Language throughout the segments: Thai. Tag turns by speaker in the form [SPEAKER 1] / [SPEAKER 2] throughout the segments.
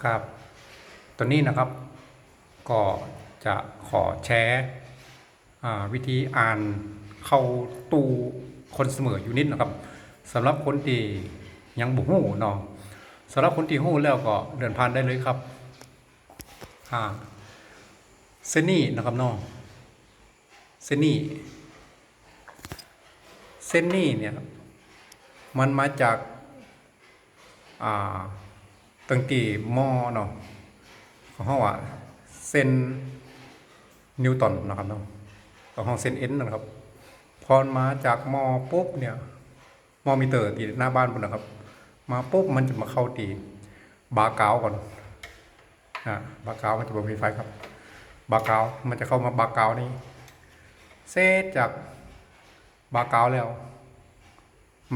[SPEAKER 1] ครับ ตัวนี้นะครับก็จะขอแชร์วิธีอ่านเข้าตู้คนเสมออยู่นิดนะครับสำหรับคนที่ยังบุหูเนาะสำหรับคนที่หูแล้วก็เดินผ่านได้เลยครับอ่าเซนี่นะครับเนาะเซนี่เซนี่เนี่ยมันมาจากอ่า ตั้งแต่มอเนาะของเขาว่าเส้นนิวตันนะครับเนาะของเขาเส้นเอ็นนะครับพอมาจากมอปุ๊บเนี่ยมอมิเตอร์ที่หน้าบ้านพุ่นะครับ มาปุ๊บมันจะมาเข้าตีบาร์กาวก่อนอ่าบาร์กาวมันจะบมีไฟครับ บาร์กาวมันจะเข้ามาบาร์กาวนี่เซตจากบาร์กาวแล้ว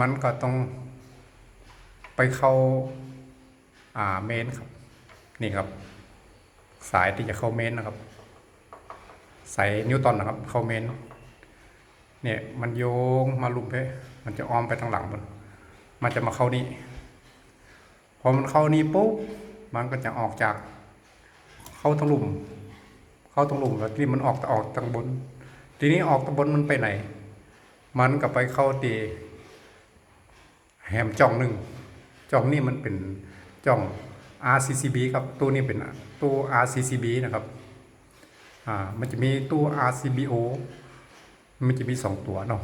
[SPEAKER 1] มันก็ต้องไปเข้า เมนครับ นี่ครับ สายที่จะเข้าเมนนะครับ สายนิวตันนะครับ เข้าเมน เนี่ยมันโยงมาลุมเพมันจะอ้อมไปทางหลังมันมันจะมาเข้านี่พอมันเข้านี่ปุ๊บมันก็จะออกจาก เข้าทางหลุม เข้าทางหลุมแล้วที่มันออกออกทางบน ทีนี้ออกทางบนมันไปไหน มันก็ไปเข้าตีแฮมจ่องหนึ่งจ่องนี่มันเป็น จ่อง RCCB ครับตู้นี้เป็นตู้ RCCB นะครับอ่ามันจะมีตู้ RCBO มันจะมีสองตัวเนาะ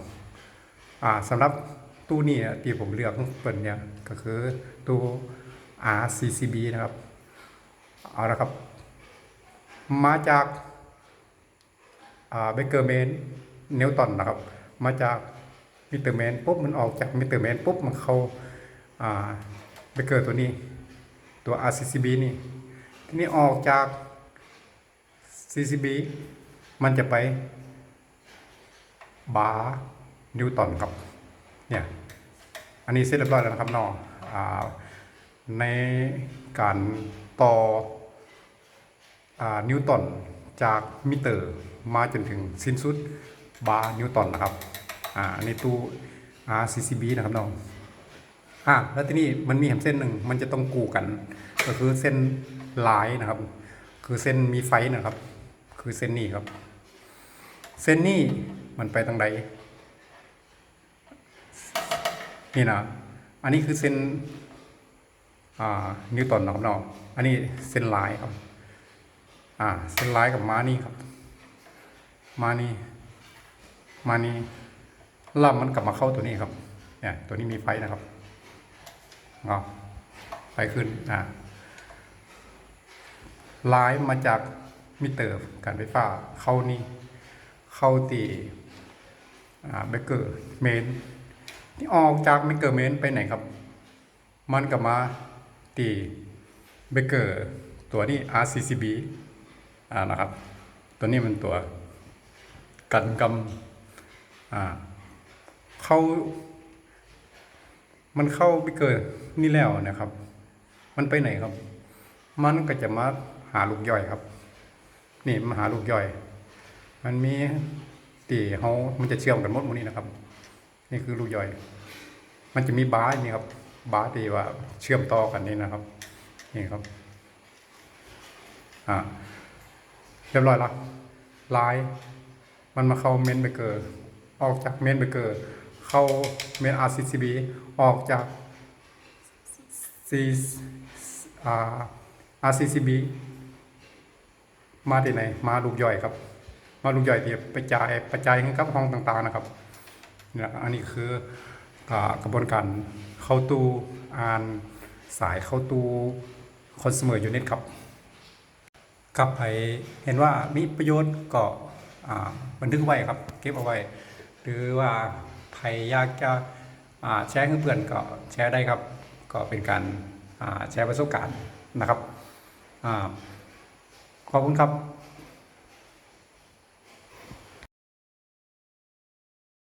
[SPEAKER 1] อ่าสำหรับตู้นี้เนี่ยที่ผมเลือกเปิดเนี่ยก็คือตู้ RCCB นะครับเอาละครับ มาจากอ่าเบเกอร์เมนนิวตันนะครับ มาจากมิเตอร์แมนปุ๊บมันออกจากมิเตอร์แมนปุ๊บมันเข้าอ่าเบเกอร์ตัวนี้ ตัว RCCB นี่ ทีนี้ออกจาก CCB มันจะไปบาร์นิวตันครับ เนี่ย อันนี้เสร็จเรียบร้อยแล้วนะครับน้องอในการต่ออนิวตันจากมิเตอร์มาจนถึงสิ้นสุดบาร์นิวตันนะครับ อ่าอันนี้ตู้ RCCB นะครับน้อง อ่าแล้วทีนี้มันมีแหมเส้นหนึ่งมันจะต้องกูกัน ก็คือเส้นลายนะครับ คือเส้นมีไฟนะครับ คือเส้นนี้ครับ เส้นนี้มันไปทางใดนี่นะอันนี้คือเส้นอ่านิวตันนะครับเนาะอันนี้เส้นลายครับ อ่า เส้นลายกับม้านี่ครับ มานี่ มานี่ล่ำมันกลับมาเข้าตัวนี้ครับ เนี่ย ตัวนี้มีไฟนะครับ เนาะไปขึ้นอ่าลายมาจากมิเตอร์การไฟฟ้าเข้านี่เข้าตีอ่าเบเกอร์เมนที่ออกจากเบเกอร์เมนไปไหนครับ มันก็มาตีเบเกอร์ตัวนี้ RCCB อ่านะครับ ตัวนี้มันตัวกันกำอ่าเข้า มันเข้าไปเกิดนี่แล้วนะครับ มันไปไหนครับ มันก็จะมาหาลูกย่อยครับ นี่มาหาลูกย่อย มันมีตีเขามันจะเชื่อมกันหมดหมดนี้นะครับ นี่คือลูกย่อย มันจะมีบาร์นี่ครับบาร์ตีว่าเชื่อมต่อกันนี่นะครับ นี่ครับ อ่าเรียบร้อยละลาย มันมาเข้าเมนเบเกอร์ ออกจากเมนเบเกอร์ เข้าเมน RCCB ออกจาก C อ่า RCCB มาที่ไหน มาลูกย่อยครับ มาลูกย่อยที่ไปจ่ายไปจ่ายให้กับห้องต่างๆนะครับเนี่ยอันนี้คือกระบวนการเข้าตู้อ่านสายเข้าตู้คอน sumer unit ครับครับใครเห็นว่ามีประโยชน์ก็อ่าบันทึกไว้ครับ เก็บเอาไว้ หรือว่า รอยากจะแชร์ให้เพื่อนก็แชร์ได้ครับ ก็เป็นการแชร์ประสบการณ์นะครับอขอบคุณครับ